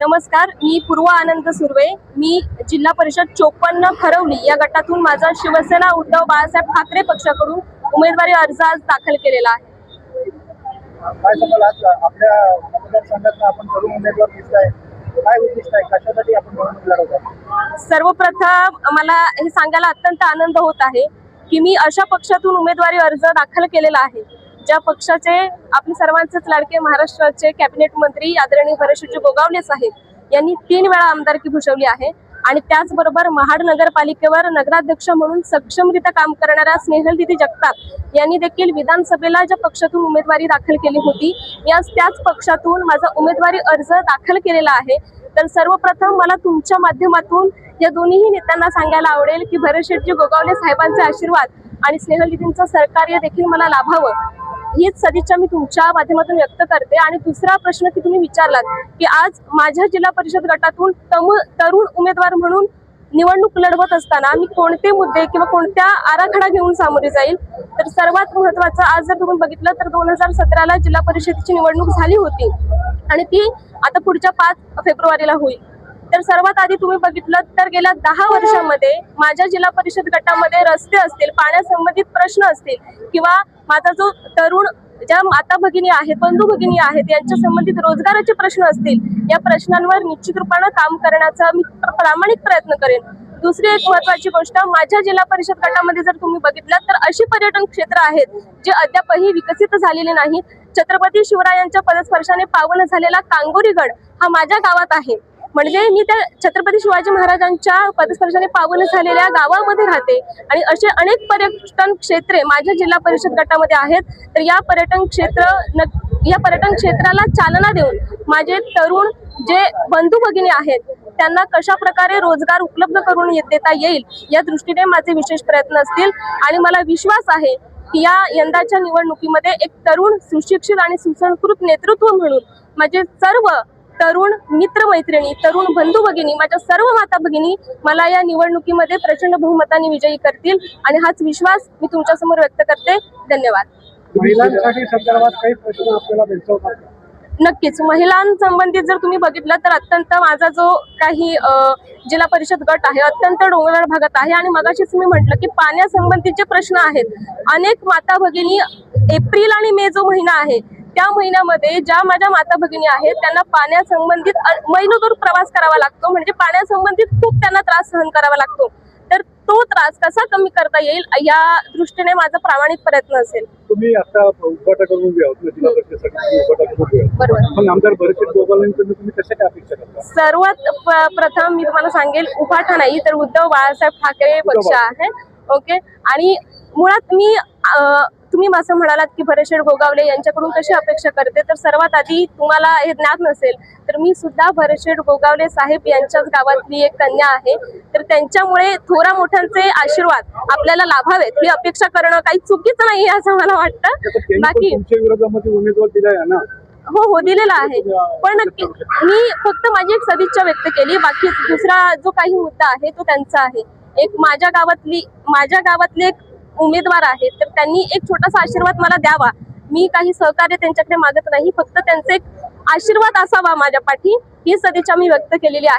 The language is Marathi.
नमस्कार मी पूर्व आनंद सुर्वे. मी जिल्हा परिषद चोपन्न खरवली या गटातून माझा शिवसेना उद्धव बाळासाहेब ठाकरे पक्षाकडून उमेदवारी अर्ज आज दाखल केलेला आहे. सर्वप्रथम मला हे सांगायला अत्यंत आनंद होत आहे की मी अशा पक्षातून उमेदवारी अर्ज दाखल केलेला आहे. ज्या पक्षाचे आपले सर्वांचेच लाडके महाराष्ट्राचे कॅबिनेट मंत्री आदरणीय परशुजी गोगावले साहेब यांनी तीन वेळा आमदारकी भूषवली आहे. आणि त्याचबरोबर महाड नगरपालिकेवर नगराध्यक्ष म्हणून सक्षमरित्या काम करणाऱ्या स्नेहल दिदी जगताप यांनी देखील विधानसभेला ज्या पक्षातून उमेदवारी दाखल केली होती या त्याच पक्षातून माझा उमेदवारी अर्ज दाखल केलेला आहे. तर सर्वप्रथम मला तुमच्या माध्यमातून या दोन्ही नेत्यांना सांगायला आवडेल की भरत शेटजी गोगावले साहेबांचे आशीर्वाद आणि स्नेहल दिदींचं सहकार्य देखील मला लाभावं. हीच सदिच्छा मी तुमच्या माध्यमातून व्यक्त करते. आणि दुसरा प्रश्न की तुम्ही विचारलात की आज माझ्या जिल्हा परिषद गटातून तमु तरुण उमेदवार म्हणून निवडणूक लढवत असताना मी कोणते मुद्दे किंवा कोणत्या आराखडा घेऊन सामोरे जाईल? तर सर्वात महत्वाचं आज जर तुम्ही बघितलं तर दोन हजार सतराला जिल्हा परिषदेची निवडणूक झाली होती. आणि ती आता पुढच्या पाच फेब्रुवारीला होईल. तर सर्वात आधी तुम्ही बघितलं तर गेल्या दहा वर्षामध्ये माझ्या जिल्हा परिषद गटामध्ये रस्ते असतील पाण्यासंबंधित प्रश्न असतील किंवा माझा जो तरुण ज्या माता भगिनी आहेत बंधू भगिनी आहेत यांच्या संबंधित रोजगाराचे प्रश्न असतील या प्रश्नांवर निश्चित रूपानं काम करण्याचा मी प्रामाणिक प्रयत्न करेन. दुसरी एक महत्वाची गोष्ट माझ्या जिल्हा परिषद गटामध्ये जर तुम्ही बघितलं तर अशी पर्यटन क्षेत्र आहेत जे अद्यापही विकसित झालेले नाही छत्रपती शिवरायांच्या पदस्पर्शाने पावन झालेला कांगोरीगड हा माझ्या गावात आहे. म्हणजे मी त्या छत्रपती शिवाजी महाराजांच्या पदस्पर्शाने पावन झालेल्या गावामध्ये राहते. आणि असे अनेक पर्यटन क्षेत्रे माझ्या जिल्हा परिषद गटामध्ये आहेत. तर या पर्यटन क्षेत्र या पर्यटन क्षेत्राला चालना देऊन माझे तरुण जे बंधू भगिनी आहेत त्यांना कशा प्रकारे रोजगार उपलब्ध करून देता येईल या दृष्टीने माझे विशेष प्रयत्न असतील. आणि मला विश्वास आहे की या यंदाच्या निवडणुकीमध्ये एक तरुण सुशिक्षित आणि सुसंस्कृत नेतृत्व म्हणून माझे सर्व तरुण मित्रमैत्रिणी तरुण बंधू भगिनी माझ्या सर्व माता भगिनी मला या निवडणुकीमध्ये प्रचंड बहुमताने विजयी करतील आणि हाच विश्वास मी तुमच्यासमोर व्यक्त करते. धन्यवाद. महिलांसाठी संदर्भात काही प्रश्न आपल्याला भेडसावतात का? नक्कीच. महिलांसंबंधित जर तुम्ही बघितलं तर अत्यंत माझा जो काही जिल्हा परिषद गट आहे अत्यंत डोंगराळ भागात आहे आणि मगाशीच मी म्हटलं की पाण्यासंबंधित जे प्रश्न आहेत अनेक माता भगिनी एप्रिल आणि मे जो महिना आहे त्या महिन्यामध्ये ज्या माझ्या माता भगिनी आहेत त्यांना पाण्यासंबंधित मैलोदूर प्रवास करावा लागतो. म्हणजे पाण्यासंबंधित खूप त्यांना त्रास सहन करावा लागतो. तर तो त्रास कसा कमी करता येईल या दृष्टीने माझा प्रामाणिक प्रयत्न असेल. तुम्ही आता सर्वात प्रथम मी तुम्हाला सांगेल उभाठा नाही तर उद्धव बाळासाहेब ठाकरे पक्ष आहे. ओके? आणि मुळात मी तुम्ही असं म्हणालात की भरतशेठ गोगावले यांच्याकडून कशी अपेक्षा करते? तर सर्वात आधी तुम्हाला हे ज्ञात नसेल तर मी सुद्धा भरतशेठ गोगावले साहेब यांच्याच गावातली एक कन्या आहे. तर त्यांच्यामुळे थोरा मोठ्यांचे आशीर्वाद आपल्याला लाभावेत. ही अपेक्षा करणं काही चुकीचं नाही असं मला वाटतं. बाकी उमेदवार हो हो दिलेला आहे. पण मी फक्त माझी एक सदिच्छा व्यक्त केली. बाकी दुसरा जो काही मुद्दा आहे तो त्यांचा आहे. एक माझ्या गावातली माझ्या गावातले एक उमेदवार आहेत तर त्यांनी एक छोटासा आशीर्वाद मला द्यावा. मी काही सहकार्य त्यांच्याकडे मागत नाही फक्त त्यांचे एक आशीर्वाद असावा माझ्या पाठी ही सदिच्छा मी व्यक्त केलेली आहे.